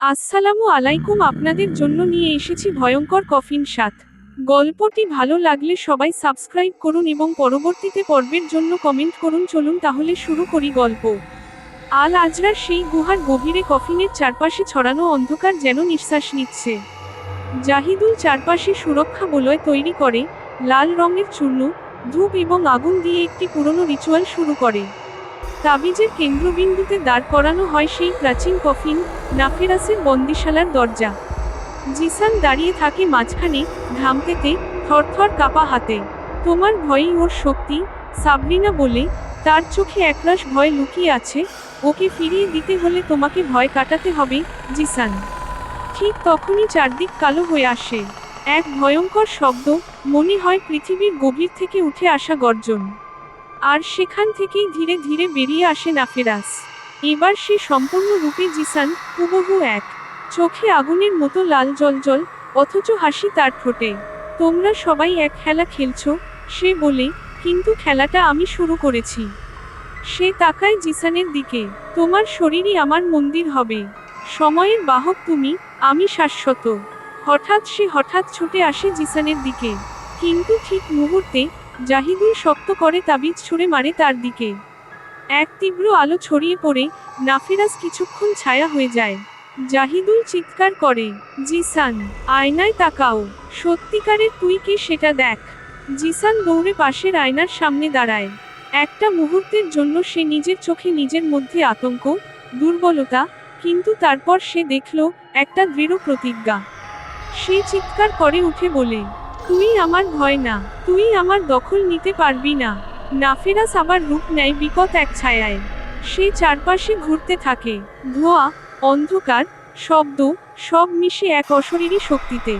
আসসালামু আলাইকুম, আপনাদের জন্য নিয়ে এসেছি ভয়ঙ্কর কফিন সাত গল্পটি ভালো লাগলে সবাই সাবস্ক্রাইব করুন এবং পরবর্তীতে পর্বের জন্য কমেন্ট করুন। চলুন তাহলে শুরু করি গল্প। আল আজরার সেই গুহার গভীরে কফিনের চারপাশে ছড়ানো অন্ধকার যেন নিঃশ্বাস নিচ্ছে। জাহিদুল চারপাশে সুরক্ষা বলয় তৈরি করে, লাল রঙের চূর্ণ, ধূপ এবং আগুন দিয়ে একটি পুরনো রিচুয়াল শুরু করে। তাবিজের কেন্দ্রবিন্দুতে দাঁড় করানো হয় সেই প্রাচীন কফিন নাফেরাসের বন্দিশালার দরজা। জিসান দাঁড়িয়ে থাকে মাঝখানে ঘামতেতে থরথর কাপা হাতে। তোমার ভয়ই ওর শক্তি সাবরিনা বলে, তার চোখে একরাশ ভয় লুকিয়ে আছে, ওকে ফিরিয়ে দিতে হলে তোমাকে ভয় কাটাতে হবে, জিসান। ঠিক তখনই চারদিক কালো হয়ে আসে। এক ভয়ঙ্কর শব্দ, মনে হয় পৃথিবীর গভীর থেকে উঠে আসা গর্জন। আর সেখান থেকেই ধীরে ধীরে বেরিয়ে আসে নাফেরাস। এবার সে সম্পূর্ণ রূপে জিসান, হুবহু এক। চোখে আগুনের মতো লাল জল জল অথচ হাসি তার ঠোঁটে। তোমরা সবাই এক খেলা খেলছ? সে বলে, কিন্তু খেলাটা আমি শুরু করেছি। সে তাকায় জিসানের দিকে, তোমার শরীরই আমার মন্দির হবে। সময়ের বাহক তুমি, আমি শাশ্বত। হঠাৎ সে হঠাৎ ছুটে আসে জিসানের দিকে। কিন্তু ঠিক মুহূর্তে জাহিদুল শক্ত করে তাবিজ ছুঁড়ে মারে তার দিকে। এক তীব্র আলো ছড়িয়ে পড়ে, নাফিরাজ কিছুক্ষণ ছায়া হয়ে যায়। জাহিদুল চিৎকার করে জিসান আয়নায় তাকাও। সত্যিকারের তুই কি সেটা দেখ? জিসান দৌড়ে পাশের আয়নার সামনে দাঁড়ায়। একটা মুহূর্তের জন্য সে নিজের চোখে নিজের মধ্যে আতঙ্ক, দুর্বলতা, কিন্তু তারপর সে দেখল, একটা দৃঢ় প্রতিজ্ঞা। সে চিৎকার করে উঠে বলে তুই আমার ভয় না, তুই আমার দখল নিতে পারবি না। নাফেরাস আবার রূপ নেয় বিকট এক ছায়ায়। সে চারপাশে ঘুরতে থাকে। ধোঁয়া, অন্ধকার, শব্দ, সব মিশে এক অশরীরী শক্তিতে।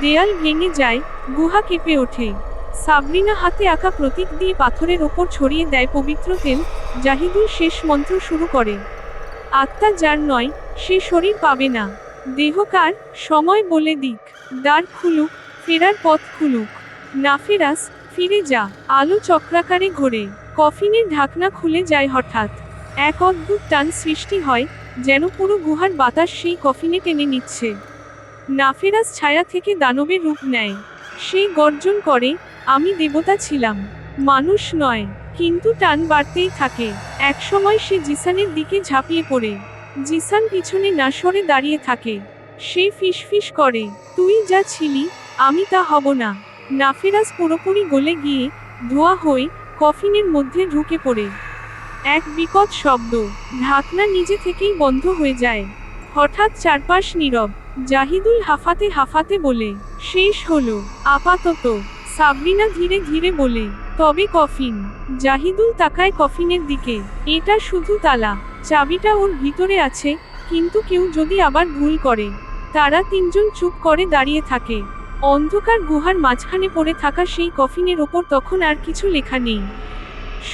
দেয়াল ভেঙে যায়, গুহা কেঁপে ওঠে। সাবরিনা হাতে আঁকা প্রতীক দিয়ে পাথরের ওপর ছড়িয়ে দেয় পবিত্র তেল, জাহিদুল শেষ মন্ত্র শুরু করে। আত্মা যার নয়, সে শরীর পাবে না। দেহকার, সময় বলে দিক। দ্বার খুলুক ফেরার পথ খুলুক। নাফেরাস ফিরে যা। আলো চক্রাকারে ঘোরে। কফিনের ঢাকনা খুলে যায় হঠাৎ। এক অদ্ভুত টান সৃষ্টি হয়, যেন পুরো গুহার বাতাস সেই কফিনে টেনে নিচ্ছে। নাফেরাস ছায়া থেকে দানবের রূপ নেয়। সে গর্জন করে, আমি দেবতা ছিলাম। মানুষ নয়, কিন্তু টান বাড়তেই থাকে। একসময় সে জিসানের দিকে ঝাঁপিয়ে পড়ে। জিসান পিছনে না সরে দাঁড়িয়ে থাকে। সে ফিসফিস করে, তুই যা ছিলি আমি তা হব না। নাফেরাজ পুরোপুরি গলে গিয়ে ধোয়া হয়ে কফিনের মধ্যে ঢুকে পড়ে। এক বিকট শব্দ। ঢাকনা নিজে থেকেই বন্ধ হয়ে যায়। হঠাৎ চারপাশ নীরব। জাহিদুল হাফাতে হাফাতে বলে, শেষ হলো। আপাতত। সাবরিনা ধীরে ধীরে বলে, তবে কফিন। জাহিদুল তাকায় কফিনের দিকে। এটা শুধু তালা। চাবিটা ওর ভিতরে আছে, কিন্তু কেউ যদি আবার ভুল করে, তারা তিনজন চুপ করে দাঁড়িয়ে থাকে। অন্ধকার গুহার মাঝখানে পড়ে থাকা সেই কফিনের ওপর তখন আর কিছু লেখা নেই।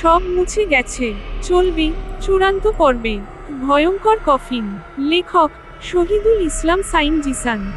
সব মুছে গেছে। চলবে, চূড়ান্ত পর্বে। ভয়ঙ্কর কফিন। লেখক, শহীদুল ইসলাম সাইন জিসান।